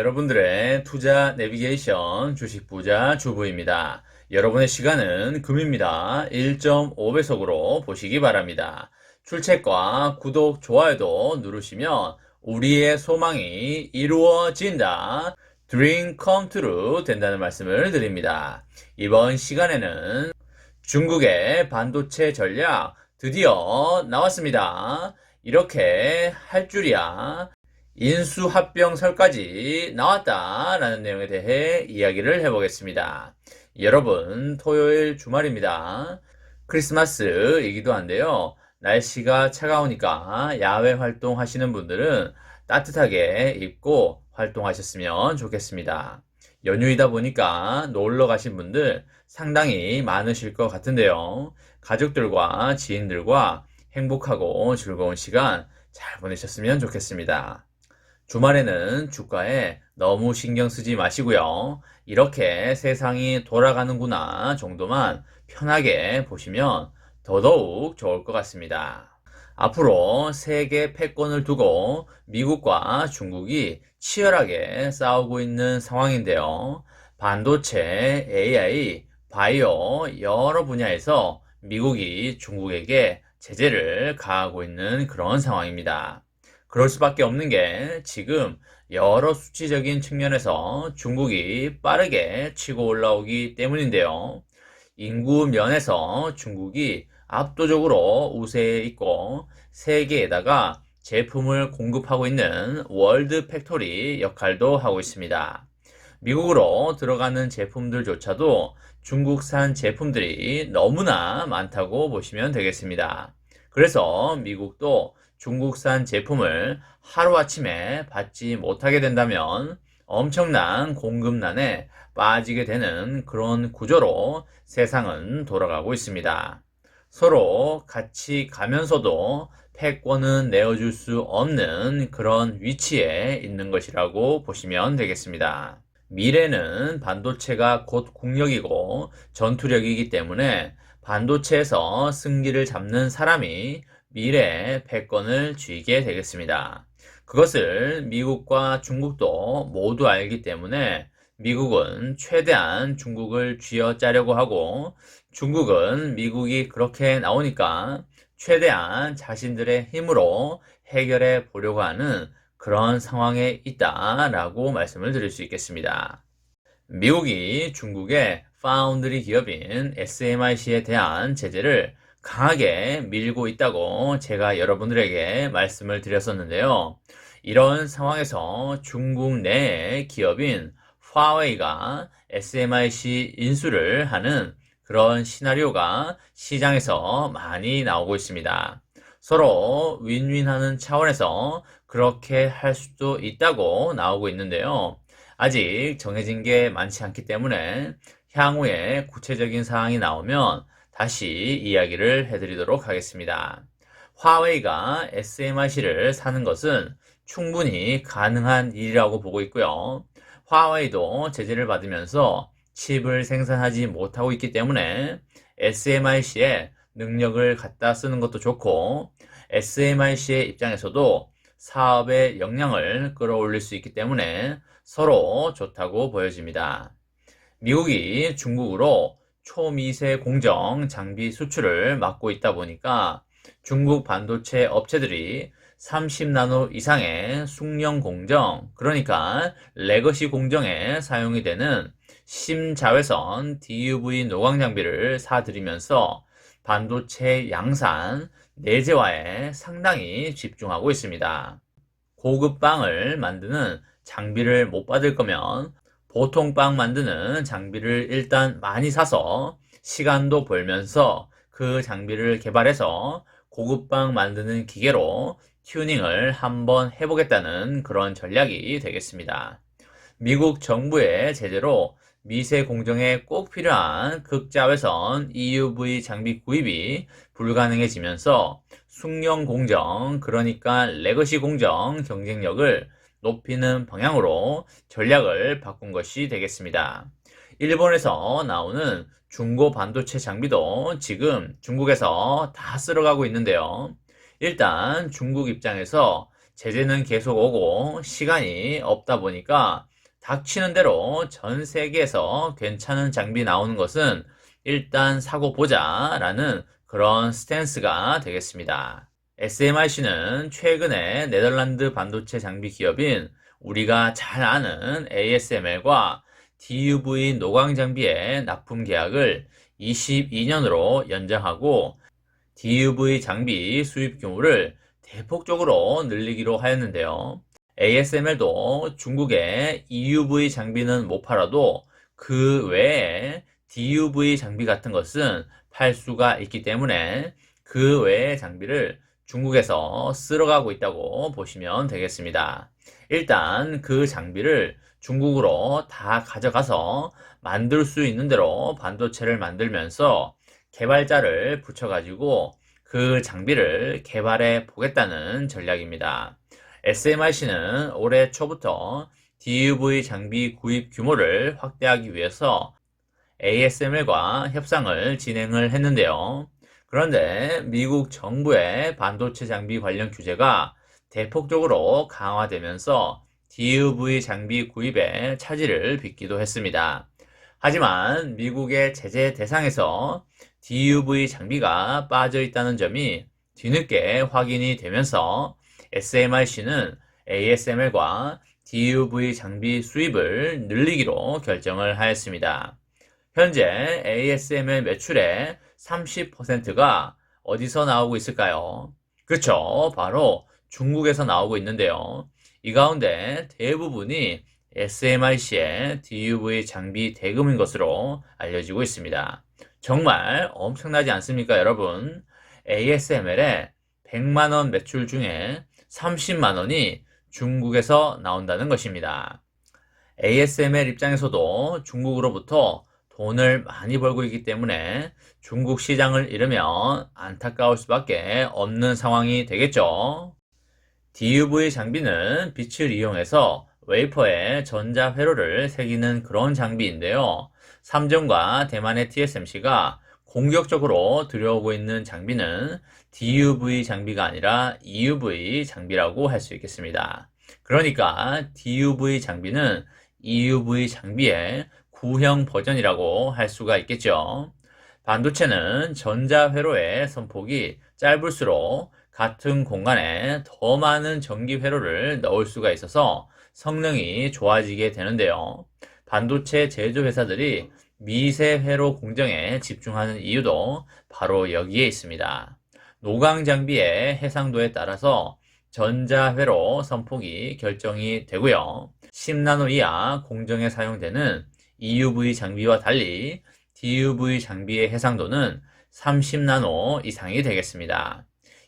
이 여러분들의 투자 내비게이션 주식 부자 주부입니다. 여러분의 시간은 금입니다. 1.5배속으로 보시기 바랍니다. 출첵과 구독, 좋아요도 누르시면 우리의 소망이 이루어진다. Dream come true 된다는 말씀을 드립니다. 이번 시간에는 중국의 반도체 전략 드디어 나왔습니다. 이렇게 할 줄이야. 인수합병설까지 나왔다라는 내용에 대해 이야기를 해보겠습니다. 여러분, 토요일 주말입니다. 크리스마스이기도 한데요. 날씨가 차가우니까 야외 활동하시는 분들은 따뜻하게 입고 활동하셨으면 좋겠습니다. 연휴이다 보니까 놀러 가신 분들 상당히 많으실 것 같은데요. 가족들과 지인들과 행복하고 즐거운 시간 잘 보내셨으면 좋겠습니다. 주말에는 주가에 너무 신경 쓰지 마시고요. 이렇게 세상이 돌아가는구나 정도만 편하게 보시면 더더욱 좋을 것 같습니다. 앞으로 세계 패권을 두고 미국과 중국이 치열하게 싸우고 있는 상황인데요. 반도체, AI, 바이오 여러 분야에서 미국이 중국에게 제재를 가하고 있는 그런 상황입니다. 그럴 수밖에 없는 게 지금 여러 수치적인 측면에서 중국이 빠르게 치고 올라오기 때문인데요. 인구 면에서 중국이 압도적으로 우세에 있고 세계에다가 제품을 공급하고 있는 월드 팩토리 역할도 하고 있습니다. 미국으로 들어가는 제품들조차도 중국산 제품들이 너무나 많다고 보시면 되겠습니다. 그래서 미국도 중국산 제품을 하루아침에 받지 못하게 된다면 엄청난 공급난에 빠지게 되는 그런 구조로 세상은 돌아가고 있습니다. 서로 같이 가면서도 패권은 내어줄 수 없는 그런 위치에 있는 것이라고 보시면 되겠습니다. 미래는 반도체가 곧 국력이고 전투력이기 때문에 반도체에서 승기를 잡는 사람이 미래의 패권을 쥐게 되겠습니다. 그것을 미국과 중국도 모두 알기 때문에 미국은 최대한 중국을 쥐어짜려고 하고 중국은 미국이 그렇게 나오니까 최대한 자신들의 힘으로 해결해 보려고 하는 그런 상황에 있다라고 말씀을 드릴 수 있겠습니다. 미국이 중국의 파운드리 기업인 SMIC에 대한 제재를 강하게 밀고 있다고 제가 여러분들에게 말씀을 드렸었는데요. 이런 상황에서 중국 내 기업인 화웨이가 SMIC 인수를 하는 그런 시나리오가 시장에서 많이 나오고 있습니다. 서로 윈윈하는 차원에서 그렇게 할 수도 있다고 나오고 있는데요. 아직 정해진 게 많지 않기 때문에 향후에 구체적인 사항이 나오면 다시 이야기를 해드리도록 하겠습니다. 화웨이가 SMIC를 사는 것은 충분히 가능한 일이라고 보고 있고요. 화웨이도 제재를 받으면서 칩을 생산하지 못하고 있기 때문에 SMIC의 능력을 갖다 쓰는 것도 좋고 SMIC의 입장에서도 사업의 역량을 끌어올릴 수 있기 때문에 서로 좋다고 보여집니다. 미국이 중국으로 초미세 공정 장비 수출을 막고 있다 보니까 중국 반도체 업체들이 30나노 이상의 숙련 공정, 그러니까 레거시 공정에 사용이 되는 심자외선 DUV 노광 장비를 사들이면서 반도체 양산, 내재화에 상당히 집중하고 있습니다. 고급 빵을 만드는 장비를 못 받을 거면 보통 빵 만드는 장비를 일단 많이 사서 시간도 벌면서 그 장비를 개발해서 고급 빵 만드는 기계로 튜닝을 한번 해보겠다는 그런 전략이 되겠습니다. 미국 정부의 제재로 미세 공정에 꼭 필요한 극자외선 EUV 장비 구입이 불가능해지면서 숙련 공정, 그러니까 레거시 공정 경쟁력을 높이는 방향으로 전략을 바꾼 것이 되겠습니다. 일본에서 나오는 중고 반도체 장비도 지금 중국에서 다 쓸어가고 있는데요. 일단 중국 입장에서 제재는 계속 오고 시간이 없다 보니까 닥치는 대로 전 세계에서 괜찮은 장비 나오는 것은 일단 사고 보자 라는 그런 스탠스가 되겠습니다. SMIC는 최근에 네덜란드 반도체 장비 기업인 우리가 잘 아는 ASML과 DUV 노광 장비의 납품 계약을 22년으로 연장하고 DUV 장비 수입 규모를 대폭적으로 늘리기로 하였는데요. ASML도 중국에 EUV 장비는 못 팔아도 그 외에 DUV 장비 같은 것은 팔 수가 있기 때문에 그 외의 장비를 중국에서 쓸어가고 있다고 보시면 되겠습니다. 일단 그 장비를 중국으로 다 가져가서 만들 수 있는 대로 반도체를 만들면서 개발자를 붙여가지고 그 장비를 개발해 보겠다는 전략입니다. SMIC는 올해 초부터 DUV 장비 구입 규모를 확대하기 위해서 ASML과 협상을 진행을 했는데요. 그런데 미국 정부의 반도체 장비 관련 규제가 대폭적으로 강화되면서 DUV 장비 구입에 차질을 빚기도 했습니다. 하지만 미국의 제재 대상에서 DUV 장비가 빠져 있다는 점이 뒤늦게 확인이 되면서 SMIC는 ASML과 DUV 장비 수입을 늘리기로 결정을 하였습니다. 현재 ASML 매출의 30%가 어디서 나오고 있을까요? 그렇죠. 바로 중국에서 나오고 있는데요. 이 가운데 대부분이 SMIC의 DUV 장비 대금인 것으로 알려지고 있습니다. 정말 엄청나지 않습니까, 여러분? ASML의 100만원 매출 중에 30만 원이 중국에서 나온다는 것입니다. ASML 입장에서도 중국으로부터 돈을 많이 벌고 있기 때문에 중국 시장을 잃으면 안타까울 수밖에 없는 상황이 되겠죠. DUV 장비는 빛을 이용해서 웨이퍼에 전자 회로를 새기는 그런 장비인데요. 삼성과 대만의 TSMC가 공격적으로 들여오고 있는 장비는 DUV 장비가 아니라 EUV 장비라고 할 수 있겠습니다. 그러니까 DUV 장비는 EUV 장비의 구형 버전이라고 할 수가 있겠죠. 반도체는 전자 회로의 선폭이 짧을수록 같은 공간에 더 많은 전기 회로를 넣을 수가 있어서 성능이 좋아지게 되는데요. 반도체 제조 회사들이 미세 회로 공정에 집중하는 이유도 바로 여기에 있습니다. 노광 장비의 해상도에 따라서 전자 회로 선폭이 결정이 되고요. 10나노 이하 공정에 사용되는 EUV 장비와 달리 DUV 장비의 해상도는 30나노 이상이 되겠습니다.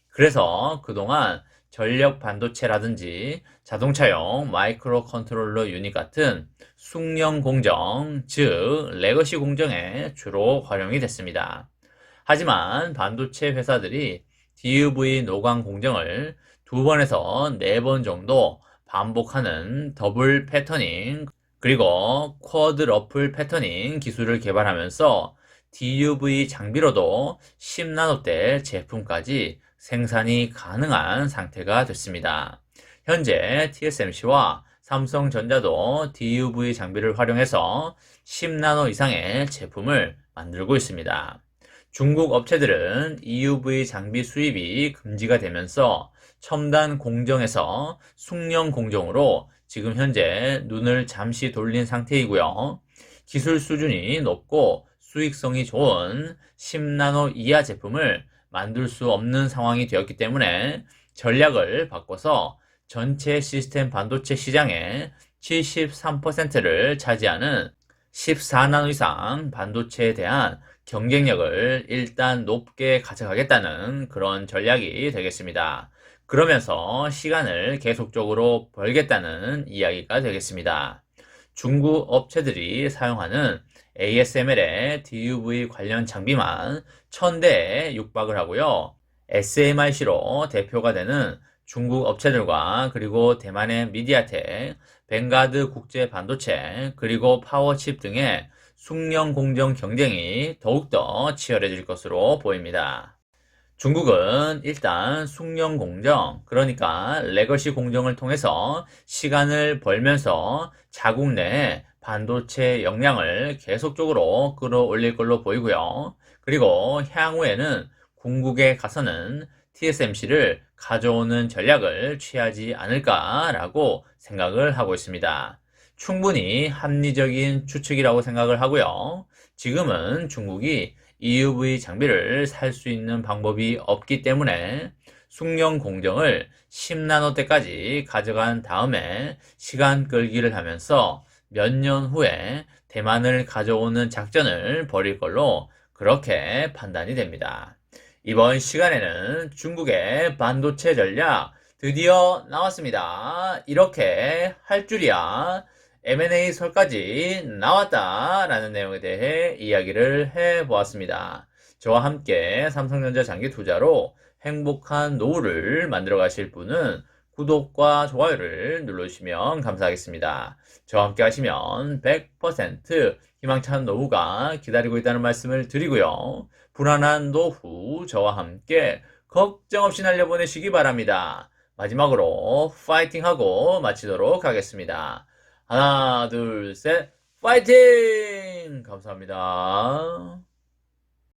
그래서 그동안 전력 반도체라든지 자동차용 마이크로 컨트롤러 유닛 같은 숙련 공정, 즉 레거시 공정에 주로 활용이 됐습니다. 하지만 반도체 회사들이 DUV 노광 공정을 두 번에서 네 번 정도 반복하는 더블 패터닝 그리고 쿼드 러플 패터닝 기술을 개발하면서 DUV 장비로도 10나노대 제품까지 생산이 가능한 상태가 됐습니다. 현재 TSMC와 삼성전자도 DUV 장비를 활용해서 10나노 이상의 제품을 만들고 있습니다. 중국 업체들은 EUV 장비 수입이 금지가 되면서 첨단 공정에서 숙련 공정으로 지금 현재 눈을 잠시 돌린 상태이고요. 기술 수준이 높고 수익성이 좋은 10나노 이하 제품을 만들 수 없는 상황이 되었기 때문에 전략을 바꿔서 전체 시스템 반도체 시장의 73%를 차지하는 14나노 이상 반도체에 대한 경쟁력을 일단 높게 가져가겠다는 그런 전략이 되겠습니다. 그러면서 시간을 계속적으로 벌겠다는 이야기가 되겠습니다. 중국 업체들이 사용하는 ASML의 DUV 관련 장비만 1000대에 육박을 하고요. SMIC로 대표가 되는 중국 업체들과 그리고 대만의 미디아텍, 뱅가드 국제 반도체, 그리고 파워칩 등의 숙련 공정 경쟁이 더욱더 치열해질 것으로 보입니다. 중국은 일단 숙련 공정, 그러니까 레거시 공정을 통해서 시간을 벌면서 자국 내 반도체 역량을 계속적으로 끌어올릴 걸로 보이고요. 그리고 향후에는 궁극에 가서는 TSMC를 가져오는 전략을 취하지 않을까라고 생각을 하고 있습니다. 충분히 합리적인 추측이라고 생각을 하고요. 지금은 중국이 EUV 장비를 살 수 있는 방법이 없기 때문에 숙련 공정을 10나노대까지 가져간 다음에 시간 끌기를 하면서 몇 년 후에 대만을 가져오는 작전을 벌일 걸로 그렇게 판단이 됩니다. 이번 시간에는 중국의 반도체 전략 드디어 나왔습니다. 이렇게 할 줄이야. M&A 설까지 나왔다라는 내용에 대해 이야기를 해 보았습니다. 저와 함께 삼성전자 장기 투자로 행복한 노후를 만들어 가실 분은 구독과 좋아요를 눌러주시면 감사하겠습니다. 저와 함께 하시면 100% 희망찬 노후가 기다리고 있다는 말씀을 드리고요. 불안한 노후 저와 함께 걱정 없이 날려보내시기 바랍니다. 마지막으로 파이팅하고 마치도록 하겠습니다. 하나, 둘, 셋, 파이팅! 감사합니다.